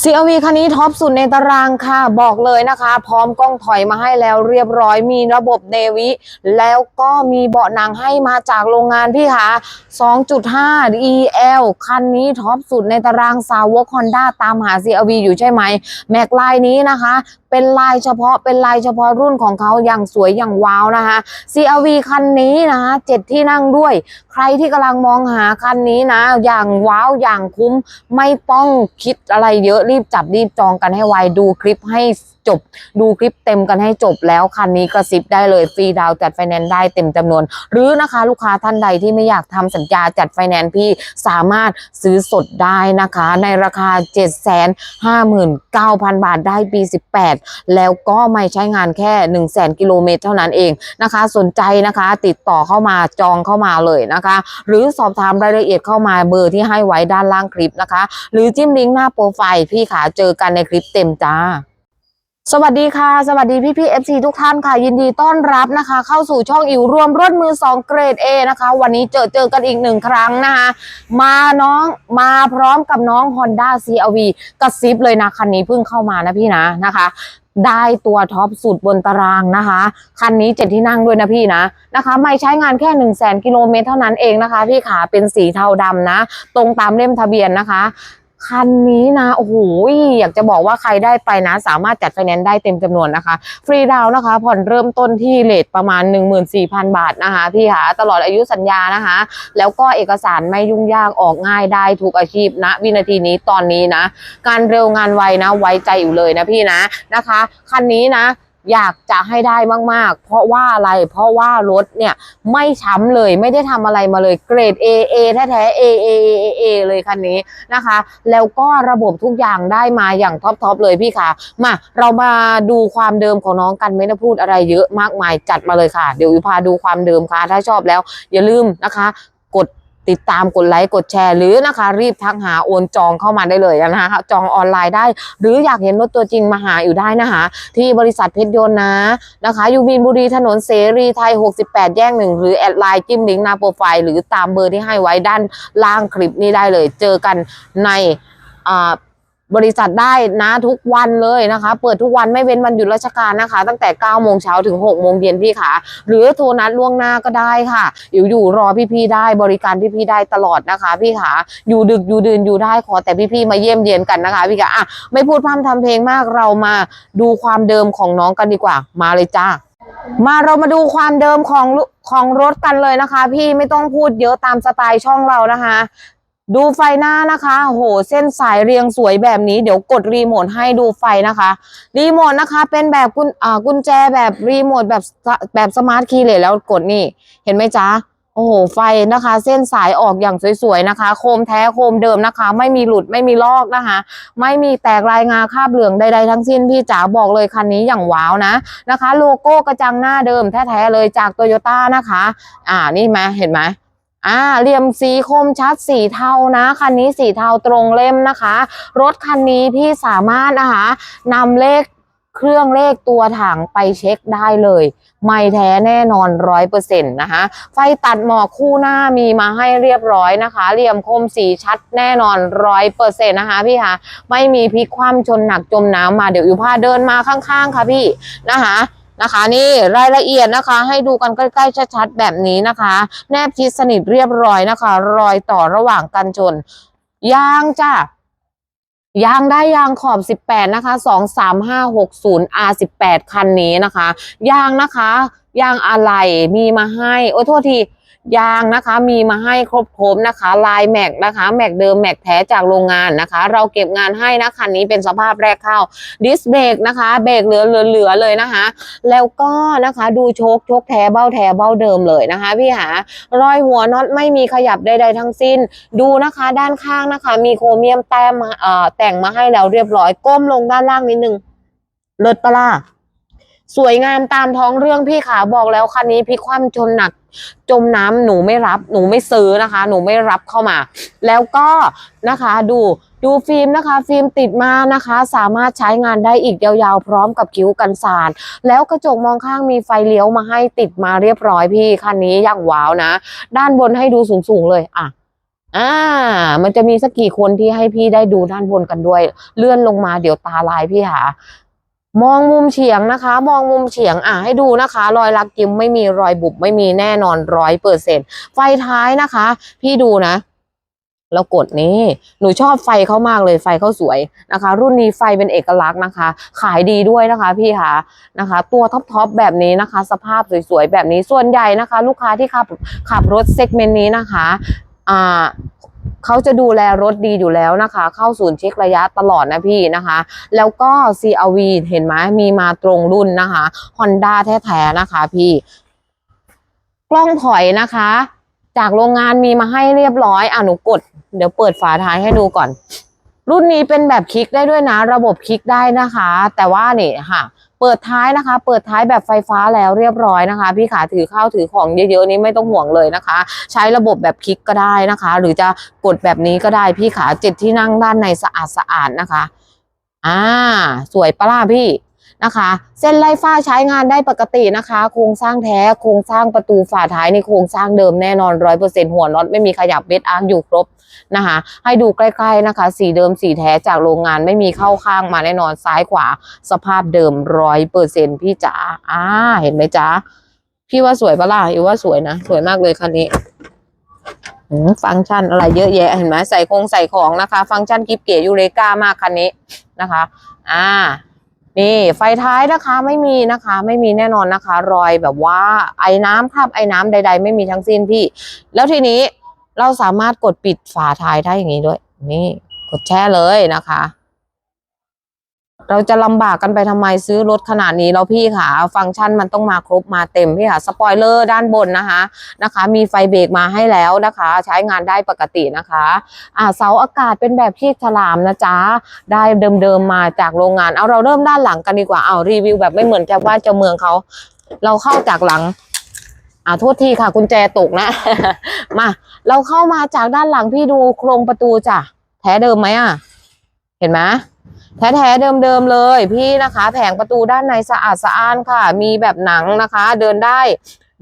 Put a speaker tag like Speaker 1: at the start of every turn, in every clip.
Speaker 1: CRV คันนี้ท็อปสุดในตารางค่ะ บอกเลยนะคะ พร้อมกล้องถอยมาให้แล้วเรียบร้อยมีระบบเนวิ แล้วก็มีเบาะหนังให้มาจากโรงงานพี่คะ2.5 EL คันนี้ท็อปสุดในตารางสาวก Honda ตามหา CRV อยู่ใช่ไหม แม็กลายนี้นะคะ เป็นลายเฉพาะเป็นลายเฉพาะรุ่นของเขาอย่างสวยอย่างว้าวนะคะ CRV คันนี้นะคะเจ็ดที่นั่งด้วย ใครที่กำลังมองหาคันนี้นะ อย่างว้าวอย่างคุ้มไม่ต้องคิดอะไรเยอะรีบจับรีบจองกันให้ไวดูคลิปให้ จบ ดูคลิปเต็มกันให้จบแล้วคันนี้กระซิบได้เลยฟรีดาวจัดไฟแนนซ์ได้เต็มจำนวน หรือนะคะลูกค้าท่านใดที่ไม่อยากทำสัญญาจัดไฟแนนซ์พี่สามารถซื้อสดได้นะคะ ในราคา 7 5 9 0 0 0 บาทได้ปี 18 แล้วก็ไม่ใช้งานแค่ 1 0 0 0 0 0กิโลเมตรเท่านั้นเองนะคะ สนใจนะคะติดต่อเข้ามาจองเข้ามาเลยนะคะ หรือสอบถามรายละเอียดเข้ามาเบอร์ที่ให้ไว้ด้านล่างคลิปนะคะ หรือจิ้มลิงก์หน้าโปรไฟล์พี่ขาเจอกันในคลิปเต็มจ้า สวัสดีค่ะ สวัสดีพี่พี่เอฟซีทุกท่านค่ะ ยินดีต้อนรับนะคะ เข้าสู่ช่องอิวรวมรถมือ 2 เกรด A นะคะ วันนี้เจอเจอกันอีกหนึ่งครั้งนะคะมาน้องมาพร้อมกับน้อง Honda CRV กระซิบเลยนะ คันนี้เพิ่งเข้ามานะพี่นะนะคะได้ตัวท็อปสุดบนตารางนะคะ คันนี้เจ็ดที่นั่งด้วยนะพี่นะนะคะ ไม่ใช้งานแค่1นึ่งแสนกิโลเมตรเท่านั้นเองนะคะ พี่ขาเป็นสีเทาดำนะ ตรงตามเล่มทะเบียนนะคะ คันนี้นะโอ้โหอยากจะบอกว่าใครได้ไปนะ สามารถจัดไฟแนนซ์ได้เต็มจำนวนนะคะ ฟรีดาวนะคะ ผ่อนเริ่มต้นที่เลทประมาณ 14,000 บาทนะคะพี่คะตลอดอายุสัญญานะคะ แล้วก็เอกสารไม่ยุ่งยากออกง่ายได้ทุกอาชีพนะ วินาทีนี้ตอนนี้นะ การเร็วงานไวนะไว้ใจอยู่เลยนะพี่นะนะคะ คันนี้นะ อยากจะให้ได้มากๆ เพราะว่าอะไร เพราะว่ารถเนี่ยไม่ช้ำเลยไม่ได้ทำอะไรมาเลยเกรด A A แท้ๆ A A A A เลยคันนี้นะคะ แล้วก็ระบบทุกอย่างได้มาอย่างท็อปทอปเลยพี่ค่ะ มาเรามาดูความเดิมของน้องกันไม่ต้องพูดอะไรเยอะมากมายจัดมาเลยค่ะ เดี๋ยววิพาดูความเดิมค่ะ ถ้าชอบแล้ว อย่าลืมนะคะ ติดตามกดไลค์กดแชร์ หรือนะคะ รีบทักหาโอนจองเข้ามาได้เลยนะคะจองออนไลน์ได้ หรืออยากเห็นรถตัวจริงมาหาอยู่ได้นะคะ ที่บริษัทเพชรยนต์นะนะคะอยู่มีนบุรีถนนเสรีไทย 68 แยกหนึ่งหรือแอดไลน์จิ้มลิงก์หน้าโปรไฟล์หรือตามเบอร์ที่ให้ไว้ด้านล่างคลิปนี้ได้เลย เจอกันในอ่า บริษัทได้นะทุกวันเลยนะคะ เปิดทุกวันไม่เว้นวันหยุดราชการนะคะ ตั้งแต่9โมงเช้าถึง6โมงเย็นพี่ค่ะหรือโทรนัดล่วงหน้าก็ได้ค่ะ อยู่อยู่รอพี่ๆได้บริการพี่ๆได้ตลอดนะคะ พี่ขาอยู่ดึกอยู่ดื่นอยู่ได้ขอแต่พี่ๆมาเยี่ยมเยียนกันนะคะ พี่ขาอะไม่พูดพร่ำทำเพลงมากเรามาดูความเดิมของน้องกันดีกว่า มาเลยจ้ามาเรามาดูความเดิมของของรถกันเลยนะคะ พี่ไม่ต้องพูดเยอะตามสไตล์ช่องเรานะคะ ดูไฟหน้านะคะโหเส้นสายเรียงสวยแบบนี้ เดี๋ยวกดรีโมทให้ดูไฟนะคะ รีโมทนะคะเป็นแบบกุญกุญแจแบบรีโมทแบบสแบบสมาร์ทคีย์เลยแล้วกดนี่ เห็นไหมจ๊ะโอ้โหไฟนะคะ เส้นสายออกอย่างสวยๆนะคะ โคมแท้โคมเดิมนะคะ ไม่มีหลุดไม่มีลอกนะคะ ไม่มีแตกลายงาคาบเหลืองใดๆทั้งสิ้นพี่จ๋าบอกเลยคันนี้อย่างว้าวนะนะคะ โลโก้กระจังหน้าเดิมแท้ๆเลยจากโตโยต้านะคะ อ่านี่ไหมเห็นไหม อ่าเหลี่ยมสีคมชัดสีเทานะคันนี้สีเทาตรงเล่มนะคะ รถคันนี้พี่สามารถนะคะนำเลขเครื่องเลขตัวถังไปเช็คได้เลย ไม่แท้แน่นอนร้อยเปอร์เซ็นต์นะคะ ไฟตัดหมอกคู่หน้ามีมาให้เรียบร้อยนะคะ เหลี่ยมคมสีชัดแน่นอนร้อยเปอร์เซ็นต์นะคะพี่คะไม่มีพลิกคว่ำชนหนักจมน้ำมาเดี๋ยวอยู่พาเดินมาข้างๆ ค่ะพี่นะคะ นะคะ นี่รายละเอียดนะคะ ให้ดูกันใกล้ๆชัดๆแบบนี้นะคะ แนบชิดสนิทเรียบร้อยนะคะ รอยต่อระหว่างกันชนยางจ้ะยางได้ยางขอบ 18 นะคะ 23560 R18 คันนี้นะคะ ยางนะคะ ยางอะไรมีมาให้ โอ้ยโทษที ยางนะคะมีมาให้ครบครบนะคะ ลายแม็กนะคะ แม็กเดิมแม็กแท้จากโรงงานนะคะ เราเก็บงานให้นะคันนี้เป็นสภาพแรกเข้าดิสเบรกนะคะเบรกเหลือเหลือเลยนะคะ แล้วก็นะคะดูโชคโชคแท้เบ้าแท้เบ้าเดิมเลยนะคะพี่หารอยหัวน็อตไม่มีขยับใดๆทั้งสิ้น ดูนะคะด้านข้างนะคะ มีโครเมียมแต้มมาเอ่อแต่งมาให้แล้วเรียบร้อยก้มลงด้านล่างนิดนึงเลิศปะล่ะ สวยงามตามท้องเรื่องพี่ขาบอกแล้วคันนี้พลิกคว่ำชนหนัก จมน้ำหนูไม่รับ หนูไม่ซื้อนะคะ หนูไม่รับเข้ามา แล้วก็นะคะดูดูฟิล์มนะคะ ฟิล์มติดมานะคะ สามารถใช้งานได้อีกยาวๆ พร้อมกับคิ้วกันสาดแล้วกระจกมองข้างมีไฟเลี้ยวมาให้ติดมาเรียบร้อยพี่คันนี้อย่างว้าวนะ ด้านบนให้ดูสูงๆเลยอะอ่า มันจะมีสักกี่คนที่ให้พี่ได้ดูด้านบนกันด้วย เลื่อนลงมาเดี๋ยวตาลายพี่หา มองมุมเฉียงนะคะ มองมุมเฉียงอะให้ดูนะคะ รอยลักยิ้มไม่มีรอยบุบไม่มีแน่นอนร้อยเปอร์เซ็นไฟท้ายนะคะ พี่ดูนะแล้วกดนี้หนูชอบไฟเขามากเลยไฟเขาสวยนะคะ รุ่นนี้ไฟเป็นเอกลักษณ์นะคะ ขายดีด้วยนะคะพี่คะนะคะ ตัวท็อปทอปแบบนี้นะคะ สภาพสวยๆแบบนี้ส่วนใหญ่นะคะ ลูกค้าที่ขับขับรถเซกเมนต์นี้นะคะอ่า เขาจะดูแลรถดีอยู่แล้วนะคะ เข้าศูนย์เช็คระยะตลอดนะพี่นะคะ แล้วก็ CRV เห็นไหมมีมาตรงรุ่นนะคะ Honda แท้ๆนะคะพี่ กล้องถอยนะคะ จากโรงงานมีมาให้เรียบร้อยอะหนูกด เดี๋ยวเปิดฝาท้ายให้ดูก่อน รุ่นนี้เป็นแบบคลิกได้ด้วยนะ ระบบคลิกได้นะคะ แต่ว่านี่ค่ะ เปิดท้ายนะคะ เปิดท้ายแบบไฟฟ้าแล้วเรียบร้อยนะคะ พี่ขาถือข้าวถือของเยอะๆนี้ไม่ต้องห่วงเลยนะคะ ใช้ระบบแบบคลิกก็ได้นะคะ หรือจะกดแบบนี้ก็ได้พี่ขาเจ็ดที่นั่งด้านในสะอาดสะอาดๆนะคะ อ่า สวยปะล่ะพี่ นะคะ เส้นไล่ฟ้าใช้งานได้ปกตินะคะ โครงสร้างแท้โครงสร้างประตูฝาท้ายในโครงสร้างเดิมแน่นอนร้อยเปอร์เซ็นหัวน็อตไม่มีขยับเบ็ดอาร์อยู่ครบนะคะ ให้ดูใกล้ๆนะคะ สีเดิมสีแท้จากโรงงานไม่มีเข้าข้างมาแน่นอนซ้ายขวา สภาพเดิมร้อยเปอร์เซ็นพี่จ๋าอ่าเห็นไหมจ๊ะพี่ว่าสวยปะล่ะอีว่าสวยนะสวยมากเลยคันนี้ฟังก์ชันอะไรเยอะแยะเห็นไหมใส่คงใส่ของนะคะ ฟังก์ชันกิฟเก๋ยูเรกามากคันนี้นะคะ อ่า นี่ไฟท้ายนะคะไม่มีนะคะไม่มีแน่นอนนะคะ รอยแบบว่าไอ้น้ำคราบไอ้น้ำใด ๆ ไม่มีทั้งสิ้นพี่ แล้วทีนี้เราสามารถกดปิดฝาท้ายได้อย่างนี้ด้วย นี่กดแช่เลยนะคะ เราจะลำบากกันไปทำไมซื้อรถขนาดนี้แล้วพี่ค่ะ ฟังก์ชันมันต้องมาครบมาเต็มพี่ค่ะสปอยเลอร์ด้านบนนะคะนะคะ มีไฟเบรกมาให้แล้วนะคะ ใช้งานได้ปกตินะคะอ่าเสาอากาศเป็นแบบที่ฉลามนะจ๊ะได้เดิมๆมาจากโรงงานเอาเราเริ่มด้านหลังกันดีกว่าเอารีวิวแบบไม่เหมือนแกว่าเจ้าเมืองเขาเราเข้าจากหลังอ่าโทษทีค่ะกุญแจตกนะ มาเราเข้ามาจากด้านหลังพี่ดูโครงประตูจ้ะแท้เดิมไหมอะ เห็นไหม แท้ๆเดิมๆเลยพี่นะคะ แผงประตูด้านในสะอาดสะอ้านค่ะ มีแบบหนังนะคะ เดินได้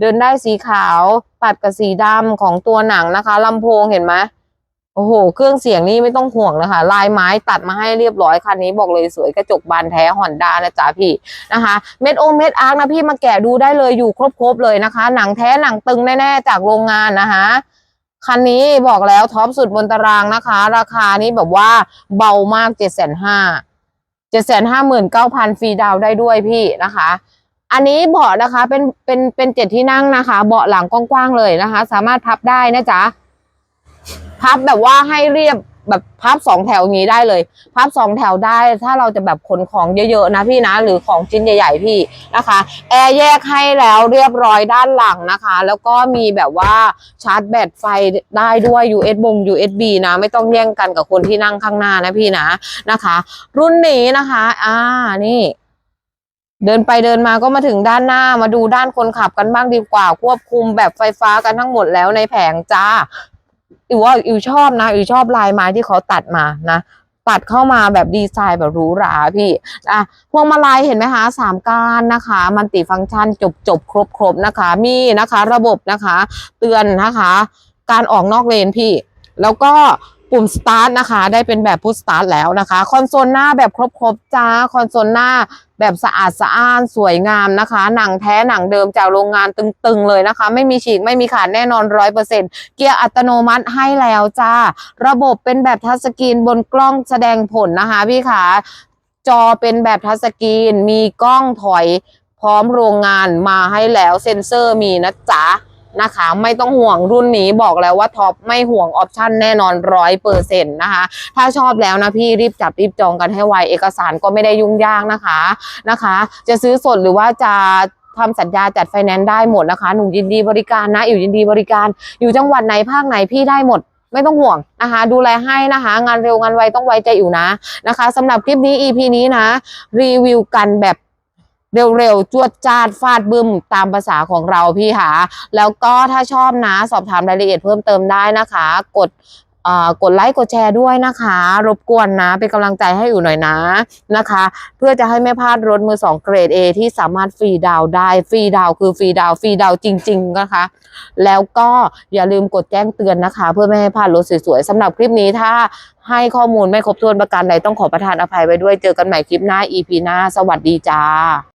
Speaker 1: เดินได้สีขาวปัดกับสีดำของตัวหนังนะคะลำโพงเห็นไหมโอ้โห เครื่องเสียงนี่ไม่ต้องห่วงนะคะ ลายไม้ตัดมาให้เรียบร้อยคันนี้บอกเลยสวยกระจกบานแท้ฮอนด้านะจ๊ะพี่นะคะ เม็ดโอเม็ดอาร์คนะพี่มาแกะดูได้เลยอยู่ครบๆเลยนะคะ หนังแท้หนังตึงแน่ๆจากโรงงานนะคะ คันนี้บอกแล้วท็อปสุดบนตารางนะคะ ราคานี้แบบว่าเบามากเจ็ดแสนห้าเจ็ดแสนห้าหมื่นเก้าพันฟรีดาวได้ด้วยพี่นะคะ อันนี้เบาะนะคะเป็นเป็นเป็นเจ็ดที่นั่งนะคะ เบาะหลังกว้างๆเลยนะคะ สามารถพับได้นะจ๊ะพับแบบว่าให้เรียบ แบบพับสองแถวอย่างนี้ได้เลยพับสองแถวได้ ถ้าเราจะแบบขนของเยอะๆนะพี่นะ หรือของชิ้นใหญ่ๆพี่นะคะแอร์แยกให้แล้วเรียบร้อยด้านหลังนะคะ แล้วก็มีแบบว่าชาร์จแบตไฟได้ด้วย US บง USB นะ ไม่ต้องแย่งกันกับคนที่นั่งข้างหน้านะพี่นะนะคะ รุ่นนี้นะคะ อ่านี่เดินไปเดินมาก็มาถึงด้านหน้ามาดูด้านคนขับกันบ้างดีกว่า ควบคุมแบบไฟฟ้ากันทั้งหมดแล้วในแผงจ้า อิวว่าอิวชอบนะอิวชอบลายไม้ที่เขาตัดมานะตัดเข้ามาแบบดีไซน์แบบหรูหราพี่อะพวงมาลัยเห็นไหมคะสามก้านนะคะ มันติฟังก์ชันจบจบครบครบนะคะ มีนะคะ ระบบนะคะ เตือนนะคะ การออกนอกเลนพี่ แล้วก็ ปุ่มสตาร์ทนะคะ ได้เป็นแบบพุชสตาร์ทแล้วนะคะ คอนโซลหน้าแบบครบๆจ้า คอนโซลหน้าแบบสะอาดสะอ้านสวยงามนะคะ หนังแท้หนังเดิมจากโรงงานตึงๆเลยนะคะ ไม่มีฉีกไม่มีขาดแน่นอนร้อยเปอร์เซ็นเกียร์อัตโนมัติให้แล้วจ้า ระบบเป็นแบบทัชสกรีนบนกล้องแสดงผลนะคะ พี่ขาจอเป็นแบบทัชสกรีน มีกล้องถอยพร้อมโรงงานมาให้แล้วเซ็นเซอร์มีนะจ๊ะ นะคะ ไม่ต้องห่วงรุ่นนี้บอกแล้วว่าท็อปไม่ห่วงออปชั่นแน่นอนร้อยเปอร์เซ็นต์นะคะ ถ้าชอบแล้วนะพี่รีบจับรีบจองกันให้ไวเอกสารก็ไม่ได้ยุ่งยากนะคะนะคะ จะซื้อสดหรือว่าจะทำสัญญาจัดไฟแนนซ์ได้หมดนะคะ หนูยินดีบริการนะ อยู่ยินดีบริการ อยู่จังหวัดไหนภาคไหนพี่ได้หมดไม่ต้องห่วงนะคะ ดูแลให้นะคะ งานเร็วงานไวต้องไวใจอยู่นะนะคะสำหรับคลิปนี้ EP นี้นะ รีวิวกันแบบ เร็วๆ จวดจาดฟาดบึ้มตามภาษาของเราพี่ค่ะแล้วก็ถ้าชอบนะสอบถามรายละเอียดเพิ่มเติมได้นะคะ กดกดไลค์กดแชร์ด้วยนะคะ รบกวนนะเป็นกำลังใจให้อยู่หน่อยนะนะคะ เพื่อจะให้ไม่พลาดรถมือสองเกรด A ที่สามารถฟรีดาวได้ ฟรีดาวคือฟรีดาวฟรีดาวจริง ๆ นะคะ แล้วก็อย่าลืมกดแจ้งเตือนนะคะ เพื่อไม่ให้พลาดรถสวยๆสำหรับคลิปนี้ถ้าให้ข้อมูลไม่ครบถ้วนประการใดต้องขอประทานอภัยไว้ด้วยเจอกันใหม่คลิปหน้า EP หน้า สวัสดีจ้า